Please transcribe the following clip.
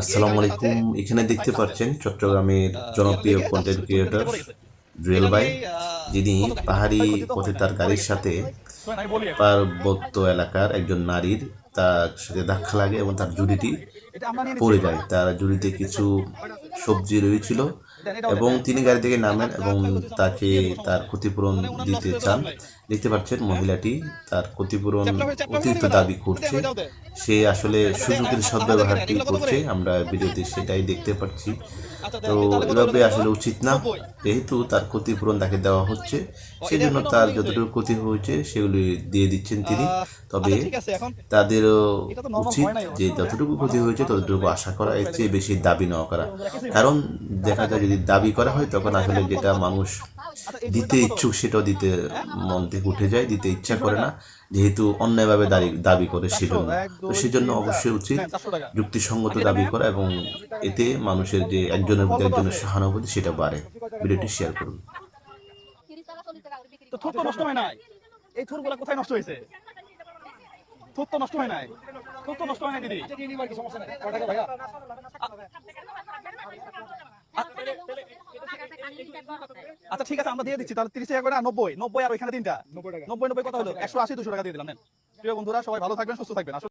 আসসালামু আলাইকুম। এখানে দেখতে পাচ্ছেন চট্টগ্রামের জনপ্রিয় কন্টেন্ট ক্রিয়েটর জুয়েল ভাই যিনি পাহাড়ি পথে তার গাড়ির সাথে পার্বত্য এলাকার একজন নারীর তার সাথে ধাক্কা লাগে এবং তার জুড়িটি পড়ে যায়। তার জুড়িতে কিছু সবজি রয়েছিল এবং তিনি গাড়ি থেকে নামেন এবং তাকে তার ক্ষতিপূরণ দিতে চান। দেখতে পাচ্ছেন মহিলাটি তার ক্ষতিপূরণ অতিরিক্ত দাবি করছে। সে আসলে সুযোগের সদ্ব্যবহারটি করছে আমরা ভিডিওতে সেটাই দেখতে পাচ্ছি। তো এভাবে আসলে উচিত না যেহেতু তার ক্ষতিপূরণ তাকে দেওয়া হচ্ছে সেই জন্য তার যতটুকু ক্ষতি হয়েছে সেগুলি দিয়ে দিচ্ছেন তিনি। তবে আচ্ছা, তাদেরও উচিত যে যতটুকু ক্ষতি হয়েছে ততটুকু আশা করা এর চেয়ে বেশি দাবি নেওয়া করা। কারণ দেখা যায় যদি দাবি করা হয় তখন আসলে যেটা মানুষ দিতে ইচ্ছুক সেটাও দিতে মন থেকে উঠে যায় দিতে ইচ্ছা করে না। যেহেতু অন্যায়ভাবে দাবি দাবি করে সেজন্য তো সেজন্য অবশ্যই উচিত নেন, 400 টাকা যুক্তিসঙ্গত দাবি করা এবং এতে মানুষের যে একজনের প্রতি একজনের সহানুভূতি সেটা বাড়ে। ভিডিওটি শেয়ার করুন। তো থুর তো নষ্ট হয় নাই? এই থুরগুলা কোথায় নষ্ট হয়েছে? থুর তো নষ্ট হয় নাই? থুর তো নষ্ট হয় নাই দিদি? আচ্ছা ঠিক আছে আমরা দিয়ে দিচ্ছি তাহলে তিরিশ টাকা করে নব্বই নব্বই আর ওইখানে তিনটা। নব্বই নব্বই কত হলো? একশো আশি দুশো টাকা দিয়ে দিলাম নেন। প্রিয় বন্ধুরা সবাই ভালো থাকবেন সুস্থ থাকবেন। আসলে